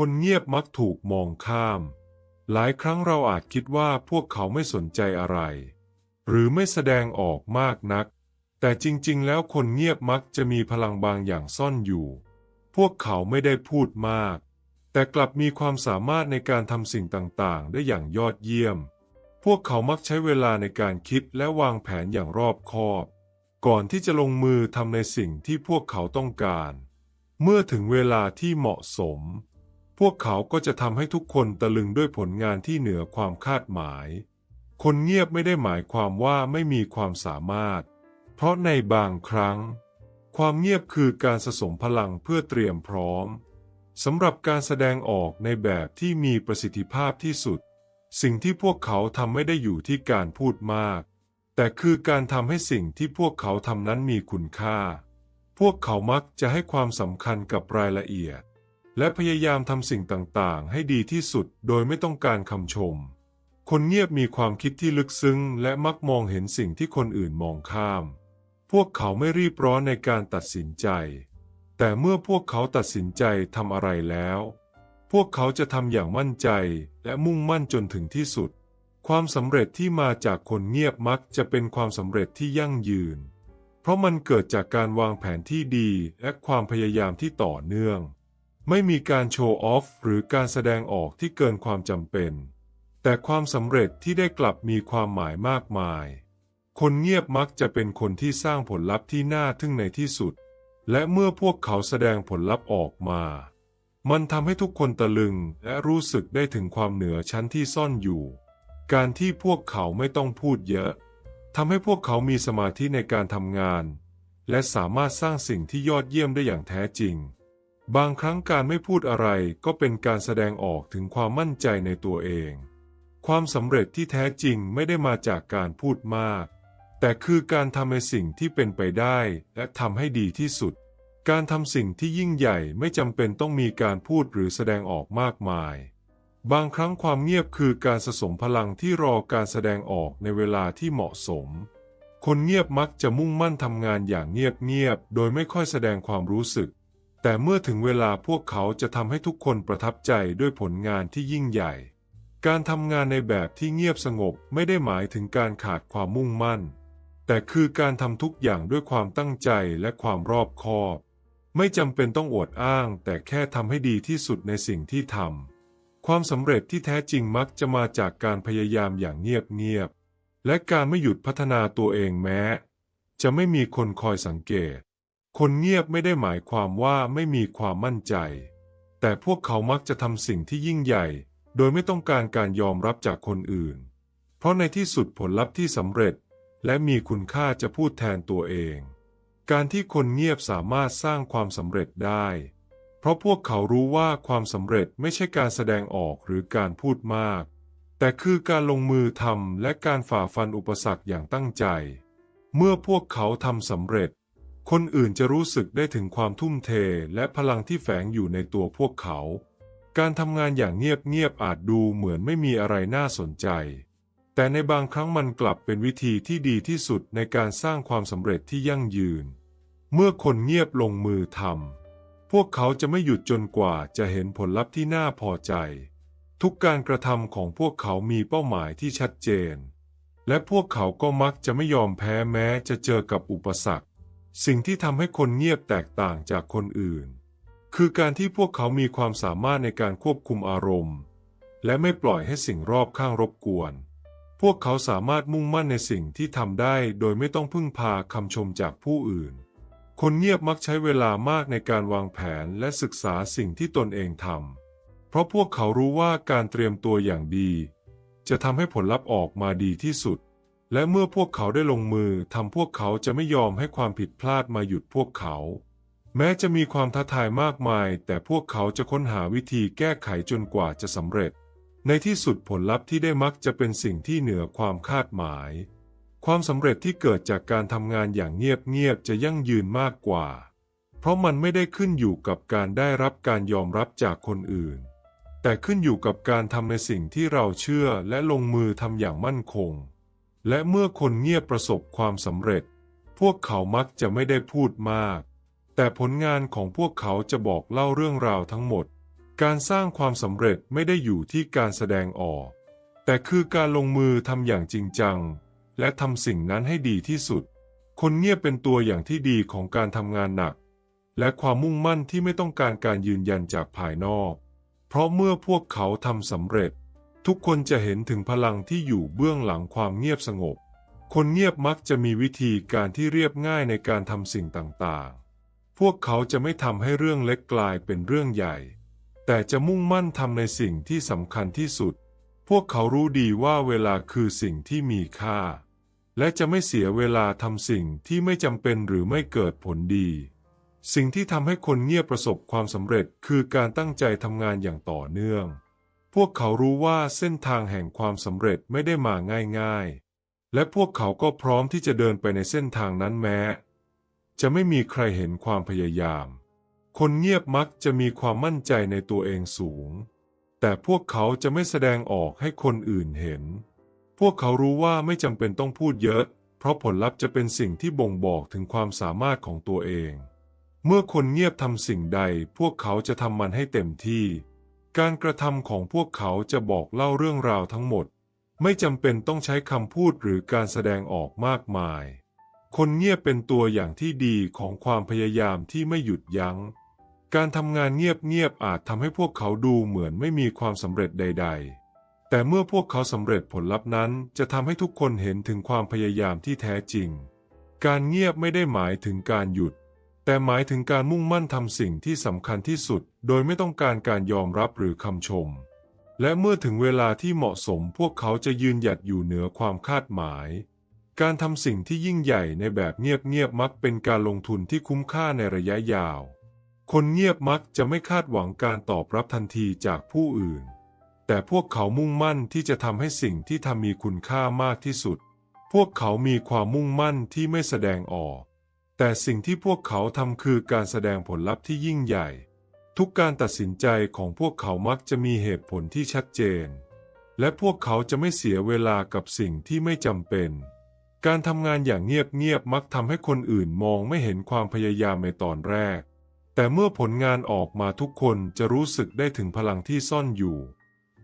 คนเงียบมักถูกมองข้าม หลายครั้งเราอาจคิดว่าพวกเขาไม่สนใจอะไร หรือไม่แสดงออกมากนัก แต่จริงๆ แล้วคนเงียบมักจะมีพลังบางอย่างซ่อนอยู่ พวกเขาไม่ได้พูดมาก แต่กลับมีความสามารถในการทำสิ่งต่างๆ ได้อย่างยอดเยี่ยม พวกเขามักใช้เวลาในการคิดและวางแผนอย่างรอบคอบ ก่อนที่จะลงมือทำในสิ่งที่พวกเขาต้องการ เมื่อถึงเวลาที่เหมาะสม พวกเขาก็จะทำให้ทุกคนตะลึงด้วยผลงานที่เหนือความคาดหมาย คนเงียบไม่ได้หมายความว่าไม่มีความสามารถ เพราะในบางครั้ง ความเงียบคือการสะสมพลังเพื่อเตรียมพร้อมสำหรับการแสดงออกในแบบที่มีประสิทธิภาพที่สุด สิ่งที่พวกเขาทำไม่ได้อยู่ที่การพูดมาก แต่คือการทำให้สิ่งที่พวกเขาทำนั้นมีคุณค่า พวกเขามักจะให้ความสำคัญกับรายละเอียด และพยายามทำสิ่งต่างๆ ให้ดีที่สุดโดยไม่ต้องการคำชม คนเงียบมีความคิดที่ลึกซึ้ง และมักมองเห็นสิ่งที่คนอื่นมองข้าม พวกเขาไม่รีบร้อนในการตัดสินใจ แต่เมื่อพวกเขาตัดสินใจทำอะไรแล้ว พวกเขาจะทำอย่างมั่นใจและมุ่งมั่นจนถึงที่สุด ความสำเร็จที่มาจากคนเงียบมักจะเป็นความสำเร็จที่ยั่งยืน เพราะมันเกิดจากการวางแผนที่ดีและความพยายามที่ต่อเนื่อง ไม่มีการโชว์ออฟหรือการแสดงออกที่เกินความจำเป็น แต่ความสำเร็จที่ได้กลับมีความหมายมากมาย คนเงียบมักจะเป็นคนที่สร้างผลลัพธ์ที่น่าทึ่งในที่สุด และเมื่อพวกเขาแสดงผลลัพธ์ออกมา มันทำให้ทุกคนตะลึงและรู้สึกได้ถึงความเหนือชั้นที่ซ่อนอยู่ การที่พวกเขาไม่ต้องพูดเยอะทำให้พวกเขามีสมาธิในการทำงาน และสามารถสร้างสิ่งที่ยอดเยี่ยมได้อย่างแท้จริง บางครั้งการไม่พูดอะไรก็เป็นการแสดงออกถึงความมั่นใจในตัวเอง ความสำเร็จที่แท้จริงไม่ได้มาจากการพูดมาก แต่คือการทำในสิ่งที่เป็นไปได้และทำให้ดีที่สุด การทำสิ่งที่ยิ่งใหญ่ไม่จำเป็นต้องมีการพูดหรือแสดงออกมากมาย บางครั้งความเงียบคือการสะสมพลังที่รอการแสดงออกในเวลาที่เหมาะสม คนเงียบมักจะมุ่งมั่นทำงานอย่างเงียบๆโดยไม่ค่อยแสดงความรู้สึก แต่เมื่อถึงเวลาพวกเขาจะทำให้ทุกคนประทับใจด้วยผลงานที่ยิ่งใหญ่ การทำงานในแบบที่เงียบสงบไม่ได้หมายถึงการขาดความมุ่งมั่น แต่คือการทำทุกอย่างด้วยความตั้งใจและความรอบคอบ ไม่จำเป็นต้องอวดอ้าง แต่แค่ทำให้ดีที่สุดในสิ่งที่ทำ ความสำเร็จที่แท้จริงมักจะมาจากการพยายามอย่างเงียบๆ และการไม่หยุดพัฒนาตัวเองแม้ จะไม่มีคนคอยสังเกต คนเงียบไม่ได้หมายความว่าไม่มีความมั่นใจ แต่พวกเขามักจะทำสิ่งที่ยิ่งใหญ่ โดยไม่ต้องการการยอมรับจากคนอื่น เพราะในที่สุดผลลัพธ์ที่สำเร็จ และมีคุณค่าจะพูดแทนตัวเอง การที่คนเงียบสามารถสร้างความสำเร็จได้ เพราะพวกเขารู้ว่าความสำเร็จไม่ใช่การแสดงออกหรือการพูดมาก แต่คือการลงมือทำและการฝ่าฟันอุปสรรคอย่างตั้งใจ เมื่อพวกเขาทำสำเร็จ คนอื่นจะรู้สึกได้ถึงความทุ่มเทและพลังที่แฝงอยู่ในตัวพวกเขา การทำงานอย่างเงียบๆอาจดูเหมือนไม่มีอะไรน่าสนใจ แต่ในบางครั้งมันกลับเป็นวิธีที่ดีที่สุดในการสร้างความสำเร็จที่ยั่งยืน เมื่อคนเงียบลงมือทำพวกเขาจะไม่หยุดจนกว่าจะเห็นผลลัพธ์ที่น่าพอใจ ทุกการกระทำของพวกเขามีเป้าหมายที่ชัดเจน และพวกเขาก็มักจะไม่ยอมแพ้แม้จะเจอกับอุปสรรค สิ่งที่ทำให้คนเงียบแตกต่างจากคนอื่น คือการที่พวกเขามีความสามารถในการควบคุมอารมณ์ และไม่ปล่อยให้สิ่งรอบข้างรบกวน พวกเขาสามารถมุ่งมั่นในสิ่งที่ทำได้โดยไม่ต้องพึ่งพาคำชมจากผู้อื่น คนเงียบมักใช้เวลามากในการวางแผนและศึกษาสิ่งที่ตนเองทำเพราะพวกเขารู้ว่าการเตรียมตัวอย่างดี จะทำให้ผลลัพธ์ออกมาดีที่สุด และเมื่อพวกเขาได้ลงมือทำพวกเขาจะไม่ยอมให้ความผิดพลาดมาหยุดพวกเขา แม้จะมีความท้าทายมากมาย แต่พวกเขาจะค้นหาวิธีแก้ไขจนกว่าจะสำเร็จ ในที่สุดผลลัพธ์ที่ได้มักจะเป็นสิ่งที่เหนือความคาดหมาย ความสำเร็จที่เกิดจากการทำงานอย่างเงียบๆจะยั่งยืนมากกว่า เพราะมันไม่ได้ขึ้นอยู่กับการได้รับการยอมรับจากคนอื่น แต่ขึ้นอยู่กับการทำในสิ่งที่เราเชื่อและลงมือทำอย่างมั่นคง และเมื่อคนเงียบประสบความสำเร็จ พวกเขามักจะไม่ได้พูดมาก แต่ผลงานของพวกเขาจะบอกเล่าเรื่องราวทั้งหมด การสร้างความสำเร็จไม่ได้อยู่ที่การแสดงออก แต่คือการลงมือทำอย่างจริงจัง และทำสิ่งนั้นให้ดีที่สุด คนเงียบเป็นตัวอย่างที่ดีของการทำงานหนัก และความมุ่งมั่นที่ไม่ต้องการการยืนยันจากภายนอก เพราะเมื่อพวกเขาทำสำเร็จ ทุกคนจะเห็นถึงพลังที่อยู่เบื้องหลังความเงียบสงบ คนเงียบมักจะมีวิธีการที่เรียบง่ายในการทำสิ่งต่างๆ พวกเขาจะไม่ทำให้เรื่องเล็กกลายเป็นเรื่องใหญ่ แต่จะมุ่งมั่นทำในสิ่งที่สำคัญที่สุด พวกเขารู้ดีว่าเวลาคือสิ่งที่มีค่า และจะไม่เสียเวลาทำสิ่งที่ไม่จำเป็นหรือไม่เกิดผลดี สิ่งที่ทำให้คนเงียบประสบความสำเร็จคือการตั้งใจทำงานอย่างต่อเนื่อง พวกเขารู้ว่าเส้นทางแห่งความสำเร็จไม่ได้มาง่ายๆ และพวกเขาก็พร้อมที่จะเดินไปในเส้นทางนั้นแม้ จะไม่มีใครเห็นความพยายาม คนเงียบมักจะมีความมั่นใจในตัวเองสูง แต่พวกเขาจะไม่แสดงออกให้คนอื่นเห็น พวกเขารู้ว่าไม่จำเป็นต้องพูดเยอะ เพราะผลลัพธ์จะเป็นสิ่งที่บ่งบอกถึงความสามารถของตัวเอง เมื่อคนเงียบทำสิ่งใด พวกเขาจะทำมันให้เต็มที่ การกระทำของพวกเขาจะบอกเล่าเรื่องราวทั้งหมด ไม่จำเป็นต้องใช้คำพูดหรือการแสดงออกมากมาย คนเงียบเป็นตัวอย่างที่ดีของความพยายามที่ไม่หยุดยัง้ง การทำงานเงียบๆอาจทำให้พวกเขาดูเหมือนไม่มีความสำเร็จใด ๆ แต่เมื่อพวกเขาสำเร็จผลลัพธ์นั้น จะทำให้ทุกคนเห็นถึงความพยายามที่แท้จริง การเงียบไม่ได้หมายถึงการหยุด แต่หมายถึงการมุ่งมั่นทำสิ่งที่สำคัญที่สุด โดยไม่ต้องการการยอมรับหรือคำชม และเมื่อถึงเวลาที่เหมาะสมพวกเขาจะยืนหยัดอยู่เหนือความคาดหมาย การทำสิ่งที่ยิ่งใหญ่ในแบบเงียบๆมักเป็นการลงทุนที่คุ้มค่าในระยะยาว คนเงียบมักจะไม่คาดหวังการตอบรับทันทีจากผู้อื่น แต่พวกเขามุ่งมั่นที่จะทำให้สิ่งที่ทำมีคุณค่ามากที่สุด พวกเขามีความมุ่งมั่นที่ไม่แสดงออก แต่สิ่งที่พวกเขาทำคือการแสดงผลลัพธ์ที่ยิ่งใหญ่ ทุกการตัดสินใจของพวกเขามักจะมีเหตุผลที่ชัดเจน และพวกเขาจะไม่เสียเวลากับสิ่งที่ไม่จำเป็น การทำงานอย่างเงียบๆมักทำให้คนอื่นมองไม่เห็นความพยายามในตอนแรก แต่เมื่อผลงานออกมาทุกคนจะรู้สึกได้ถึงพลังที่ซ่อนอยู่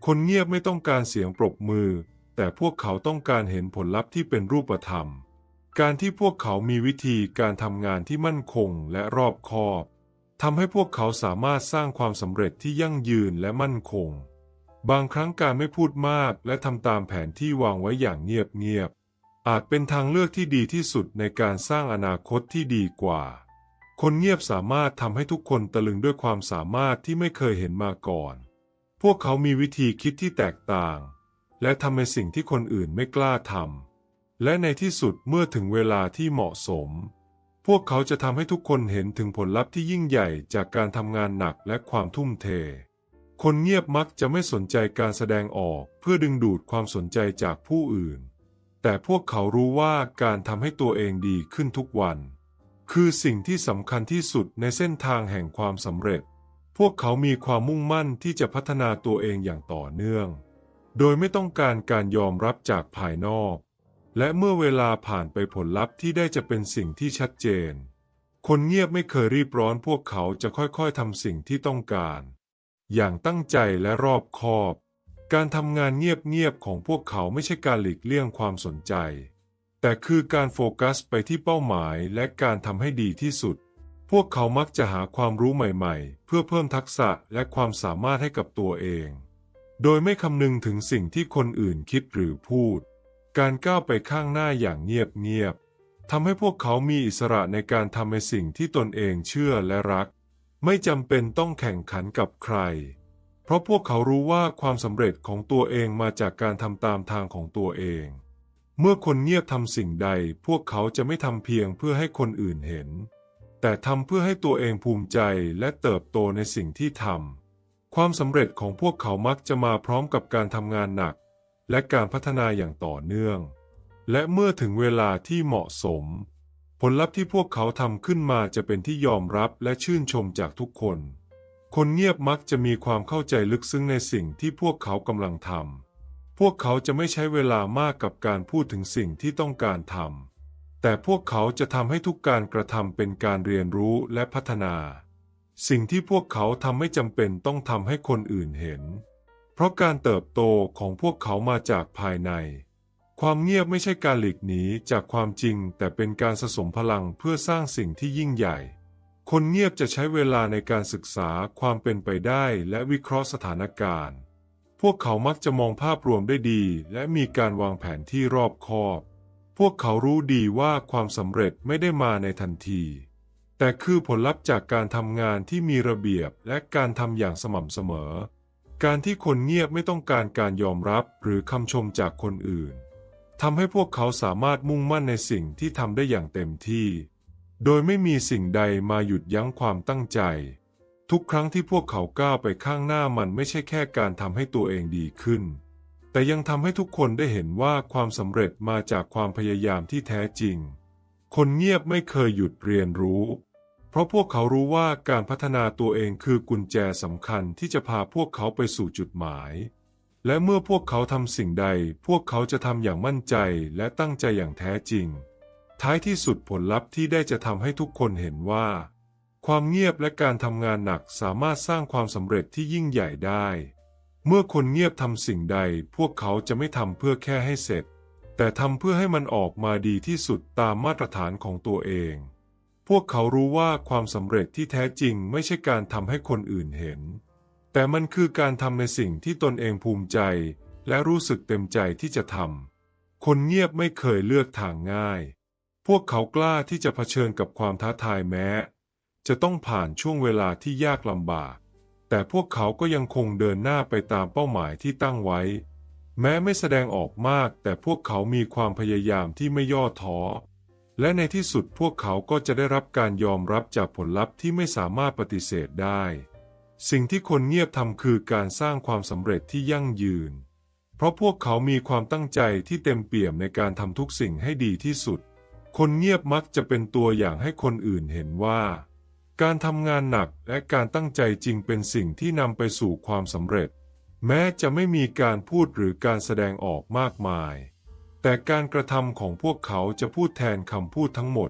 คนเงียบไม่ต้องการเสียงปรบมือ แต่พวกเขาต้องการเห็นผลลัพธ์ที่เป็นรูปธรรม การที่พวกเขามีวิธีการทำงานที่มั่นคงและรอบคอบทำให้พวกเขาสามารถสร้างความสำเร็จที่ยั่งยืนและมั่นคง บางครั้งการไม่พูดมากและทำตามแผนที่วางไว้อย่างเงียบๆ อาจเป็นทางเลือกที่ดีที่สุดในการสร้างอนาคตที่ดีกว่า คนเงียบสามารถทำให้ทุกคนตะลึงด้วยความสามารถที่ไม่เคยเห็นมาก่อน พวกเขามีวิธีคิดที่แตกต่าง และทำในสิ่งที่คนอื่นไม่กล้าทำ และในที่สุดเมื่อถึงเวลาที่เหมาะสม พวกเขาจะทำให้ทุกคนเห็นถึงผลลัพธ์ที่ยิ่งใหญ่จากการทำงานหนักและความทุ่มเท คนเงียบมักจะไม่สนใจการแสดงออกเพื่อดึงดูดความสนใจจากผู้อื่น แต่พวกเขารู้ว่าการทำให้ตัวเองดีขึ้นทุกวัน คือสิ่งที่สำคัญที่สุดในเส้นทางแห่งความสำเร็จ พวกเขามีความมุ่งมั่นที่จะพัฒนาตัวเองอย่างต่อเนื่อง โดยไม่ต้องการการยอมรับจากภายนอก และเมื่อเวลาผ่านไปผลลัพธ์ที่ได้จะเป็นสิ่งที่ชัดเจน คนเงียบไม่เคยรีบร้อนพวกเขาจะค่อยๆทำสิ่งที่ต้องการ อย่างตั้งใจและรอบคอบ การทำงานเงียบๆของพวกเขาไม่ใช่การหลีกเลี่ยงความสนใจ แต่คือการโฟกัสไปที่เป้าหมายและการทำให้ดีที่สุด พวกเขามักจะหาความรู้ใหม่ๆ เพื่อเพิ่มทักษะและความสามารถให้กับตัวเอง โดยไม่คำนึงถึงสิ่งที่คนอื่นคิดหรือพูด การก้าวไปข้างหน้าอย่างเงียบๆทำให้พวกเขามีอิสระในการทำในสิ่งที่ตนเองเชื่อและรัก ไม่จำเป็นต้องแข่งขันกับใคร เพราะพวกเขารู้ว่าความสำเร็จของตัวเองมาจากการทำตามทางของตัวเอง เมื่อคนเงียบทำสิ่งใด พวกเขาจะไม่ทำเพียงเพื่อให้คนอื่นเห็น แต่ทำเพื่อให้ตัวเองภูมิใจและเติบโตในสิ่งที่ทำความสำเร็จของพวกเขามักจะมาพร้อมกับการทำงานหนัก และการพัฒนาอย่างต่อเนื่อง และเมื่อถึงเวลาที่เหมาะสม ผลลัพธ์ที่พวกเขาทำขึ้นมาจะเป็นที่ยอมรับและชื่นชมจากทุกคน คนเงียบมักจะมีความเข้าใจลึกซึ้งในสิ่งที่พวกเขากำลังทำพวกเขาจะไม่ใช้เวลามากกับการพูดถึงสิ่งที่ต้องการทำแต่พวกเขาจะทำให้ทุกการกระทำเป็นการเรียนรู้และพัฒนา สิ่งที่พวกเขาทำไม่จำเป็นต้องทำให้คนอื่นเห็น เพราะการเติบโตของพวกเขามาจากภายใน ความเงียบไม่ใช่การหลีกหนีจากความจริง แต่เป็นการสะสมพลังเพื่อสร้างสิ่งที่ยิ่งใหญ่ คนเงียบจะใช้เวลาในการศึกษาความเป็นไปได้และวิเคราะห์สถานการณ์ พวกเขามักจะมองภาพรวมได้ดี และมีการวางแผนที่รอบคอบ พวกเขารู้ดีว่าความสำเร็จไม่ได้มาในทันที แต่คือผลลัพธ์จากการทำงานที่มีระเบียบและการทำอย่างสม่ำเสมอ การที่คนเงียบไม่ต้องการการยอมรับหรือคำชมจากคนอื่นทำให้พวกเขาสามารถมุ่งมั่นในสิ่งที่ทำได้อย่างเต็มที่ โดยไม่มีสิ่งใดมาหยุดยั้งความตั้งใจ ทุกครั้งที่พวกเขาก้าวไปข้างหน้ามันไม่ใช่แค่การทำให้ตัวเองดีขึ้น แต่ยังทำให้ทุกคนได้เห็นว่าความสำเร็จมาจากความพยายามที่แท้จริง คนเงียบไม่เคยหยุดเรียนรู้ เพราะพวกเขารู้ว่าการพัฒนาตัวเองคือกุญแจสำคัญที่จะพาพวกเขาไปสู่จุดหมาย และเมื่อพวกเขาทำสิ่งใด พวกเขาจะทำอย่างมั่นใจและตั้งใจอย่างแท้จริง ท้ายที่สุดผลลัพธ์ที่ได้จะทำให้ทุกคนเห็นว่า ความเงียบและการทำงานหนักสามารถสร้างความสำเร็จที่ยิ่งใหญ่ได้ เมื่อคนเงียบทำสิ่งใด พวกเขาจะไม่ทำเพื่อแค่ให้เสร็จ แต่ทำเพื่อให้มันออกมาดีที่สุดตามมาตรฐานของตัวเอง พวกเขารู้ว่าความสำเร็จที่แท้จริงไม่ใช่การทำให้คนอื่นเห็น แต่มันคือการทำในสิ่งที่ตนเองภูมิใจ และรู้สึกเต็มใจที่จะทำ คนเงียบไม่เคยเลือกทางง่าย พวกเขากล้าที่จะเผชิญกับความท้าทายแม้ จะต้องผ่านช่วงเวลาที่ยากลำบาก แต่พวกเขาก็ยังคงเดินหน้าไปตามเป้าหมายที่ตั้งไว้ แม้ไม่แสดงออกมาก แต่พวกเขามีความพยายามที่ไม่ย่อท้อ และในที่สุดพวกเขาก็จะได้รับการยอมรับจากผลลัพธ์ที่ไม่สามารถปฏิเสธได้ สิ่งที่คนเงียบทำคือการสร้างความสำเร็จที่ยั่งยืน เพราะพวกเขามีความตั้งใจที่เต็มเปี่ยมในการทำทุกสิ่งให้ดีที่สุด คนเงียบมักจะเป็นตัวอย่างให้คนอื่นเห็นว่า การทำงานหนักและการตั้งใจจริงเป็นสิ่งที่นำไปสู่ความสำเร็จ แม้จะไม่มีการพูดหรือการแสดงออกมากมาย แต่การกระทำของพวกเขาจะพูดแทนคำพูดทั้งหมด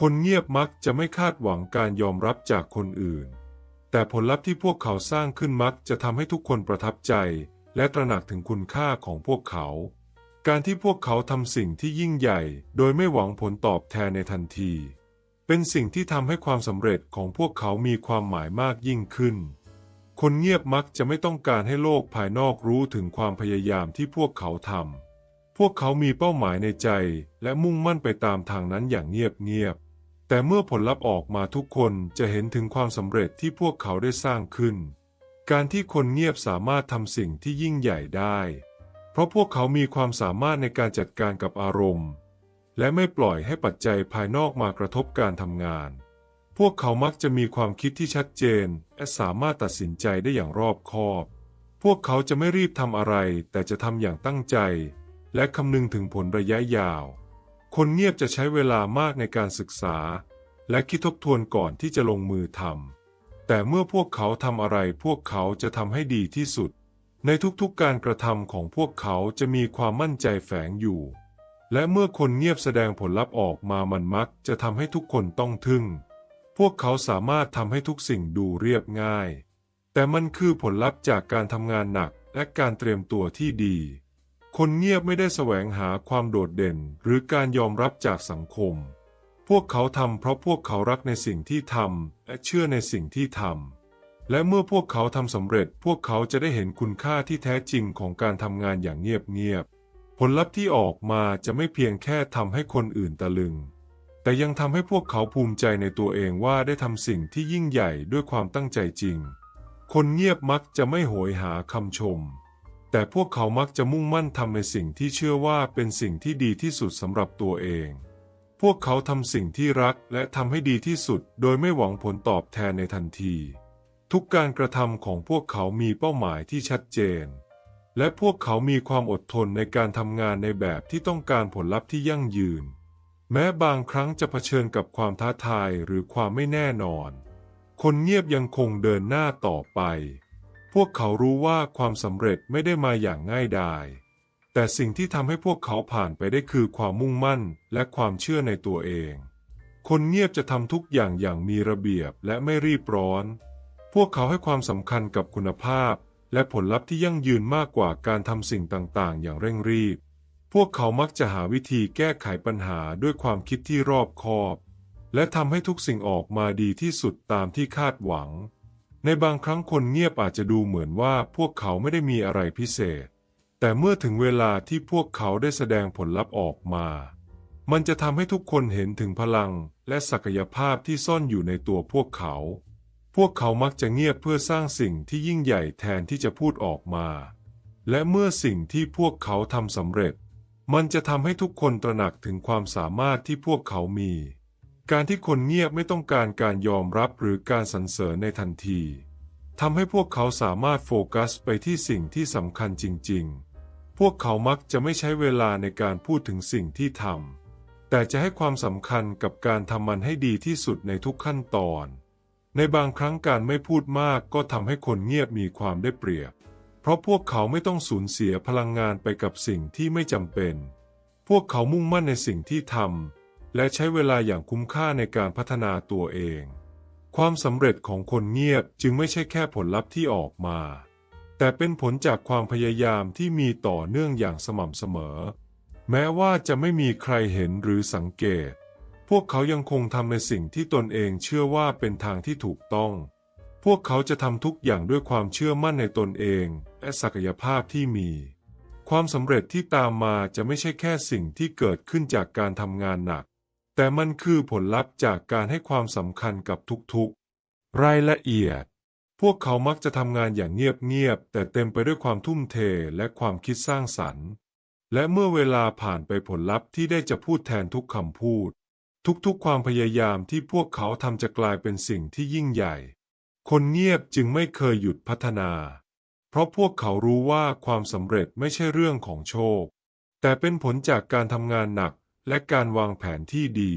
คนเงียบมักจะไม่คาดหวังการยอมรับจากคนอื่น แต่ผลลัพธ์ที่พวกเขาสร้างขึ้นมักจะทำให้ทุกคนประทับใจ และตระหนักถึงคุณค่าของพวกเขา การที่พวกเขาทำสิ่งที่ยิ่งใหญ่ โดยไม่หวังผลตอบแทนในทันที เป็นสิ่งที่ทำให้ความสำเร็จของพวกเขามีความหมายมากยิ่งขึ้น คนเงียบมักจะไม่ต้องการให้โลกภายนอกรู้ถึงความพยายามที่พวกเขาทำ พวกเขามีเป้าหมายในใจและมุ่งมั่นไปตามทางนั้นอย่างเงียบๆ แต่เมื่อผลลัพธ์ออกมาทุกคนจะเห็นถึงความสำเร็จที่พวกเขาได้สร้างขึ้น การที่คนเงียบสามารถทำสิ่งที่ยิ่งใหญ่ได้ เพราะพวกเขามีความสามารถในการจัดการกับอารมณ์ และไม่ปล่อยให้ปัจจัยภายนอกมากระทบการทำงาน พวกเขามักจะมีความคิดที่ชัดเจน และสามารถตัดสินใจได้อย่างรอบคอบ พวกเขาจะไม่รีบทำอะไร แต่จะทำอย่างตั้งใจ และคำนึงถึงผลระยะยาว คนเงียบจะใช้เวลามากในการศึกษา และคิดทบทวนก่อนที่จะลงมือทำแต่เมื่อพวกเขาทำอะไรพวกเขาจะทำให้ดีที่สุด ในทุกๆการกระทำของพวกเขาจะมีความมั่นใจแฝงอยู่ และเมื่อคนเงียบแสดงผลลัพธ์ออกมามันมักจะทำให้ทุกคนต้องทึ่ง พวกเขาสามารถทำให้ทุกสิ่งดูเรียบง่าย แต่มันคือผลลัพธ์จากการทำงานหนักและการเตรียมตัวที่ดี คนเงียบไม่ได้แสวงหาความโดดเด่นหรือการยอมรับจากสังคม พวกเขาทำเพราะพวกเขารักในสิ่งที่ทำและเชื่อในสิ่งที่ทำ และเมื่อพวกเขาทำสำเร็จ พวกเขาจะได้เห็นคุณค่าที่แท้จริงของการทำงานอย่างเงียบๆ ผลลัพธ์ที่ออกมาจะไม่เพียงแค่ทำให้คนอื่นตะลึง แต่ยังทำให้พวกเขาภูมิใจในตัวเองว่าได้ทำสิ่งที่ยิ่งใหญ่ด้วยความตั้งใจจริง คนเงียบมักจะไม่โหยหาคำชม แต่พวกเขามักจะมุ่งมั่นทำในสิ่งที่เชื่อว่าเป็นสิ่งที่ดีที่สุดสำหรับตัวเอง พวกเขาทำสิ่งที่รักและทำให้ดีที่สุด โดยไม่หวังผลตอบแทนในทันที ทุกการกระทำของพวกเขามีเป้าหมายที่ชัดเจน และพวกเขามีความอดทนในการทำงานในแบบที่ต้องการผลลัพธ์ที่ยั่งยืน แม้บางครั้งจะเผชิญกับความท้าทายหรือความไม่แน่นอน คนเงียบยังคงเดินหน้าต่อไป วกเขารู้ว่าความสำเร็จไม่ได้มาอย่างง่ายดาย แต่สิ่งที่ทำให้พวกเขาผ่านไปได้คือความมุ่งมั่นและความเชื่อในตัวเอง คนเงียบจะทำทุกอย่างอย่างมีระเบียบและไม่รีบร้อน พวกเขาให้ความสำคัญกับคุณภาพ และผลลัพธ์ที่ยั่งยืนมากกว่าการทำสิ่งต่างๆ อย่างเร่งรีบ พวกเขามักจะหาวิธีแก้ไขปัญหาด้วยความคิดที่รอบคอบ และทำให้ทุกสิ่งออกมาดีที่สุดตามที่คาดหวัง ในบางครั้งคนเงียบอาจจะดูเหมือนว่าพวกเขาไม่ได้มีอะไรพิเศษ แต่เมื่อถึงเวลาที่พวกเขาได้แสดงผลลัพธ์ออกมา มันจะทำให้ทุกคนเห็นถึงพลังและศักยภาพที่ซ่อนอยู่ในตัวพวกเขา พวกเขามักจะเงียบเพื่อสร้างสิ่งที่ยิ่งใหญ่แทนที่จะพูดออกมา และเมื่อสิ่งที่พวกเขาทำสำเร็จ มันจะทำให้ทุกคนตระหนักถึงความสามารถที่พวกเขามี การที่คนเงียบไม่ต้องการการยอมรับหรือการสรรเสริญในทันทีทำให้พวกเขาสามารถโฟกัสไปที่สิ่งที่สำคัญจริง ๆ พวกเขามักจะไม่ใช้เวลาในการพูดถึงสิ่งที่ทำ แต่จะให้ความสำคัญกับการทำมันให้ดีที่สุดในทุกขั้นตอน ในบางครั้งการไม่พูดมากก็ทำให้คนเงียบมีความได้เปรียบ เพราะพวกเขาไม่ต้องสูญเสียพลังงานไปกับสิ่งที่ไม่จำเป็น พวกเขามุ่งมั่นในสิ่งที่ทำ และใช้เวลาอย่างคุ้มค่าในการพัฒนาตัวเอง ความสำเร็จของคนเงียบจึงไม่ใช่แค่ผลลัพธ์ที่ออกมา แต่เป็นผลจากความพยายามที่มีต่อเนื่องอย่างสม่ำเสมอ แม้ว่าจะไม่มีใครเห็นหรือสังเกต พวกเขายังคงทำในสิ่งที่ตนเองเชื่อว่าเป็นทางที่ถูกต้อง พวกเขาจะทำทุกอย่างด้วยความเชื่อมั่นในตนเอง และศักยภาพที่มีความสำเร็จที่ตามมาจะไม่ใช่แค่สิ่งที่เกิดขึ้นจากการทำงานหนัก แต่มันคือผลลัพธ์จากการให้ความสำคัญกับทุกๆ รายละเอียด พวกเขามักจะทำงานอย่างเงียบๆ แต่เต็มไปด้วยความทุ่มเทและความคิดสร้างสรรค์ และเมื่อเวลาผ่านไปผลลัพธ์ที่ได้จะพูดแทนทุกคำพูด ทุกๆ ความพยายามที่พวกเขาทำจะกลายเป็นสิ่งที่ยิ่งใหญ่ คนเงียบจึงไม่เคยหยุดพัฒนา เพราะพวกเขารู้ว่าความสำเร็จไม่ใช่เรื่องของโชค แต่เป็นผลจากการทำงานหนัก และการวางแผนที่ดี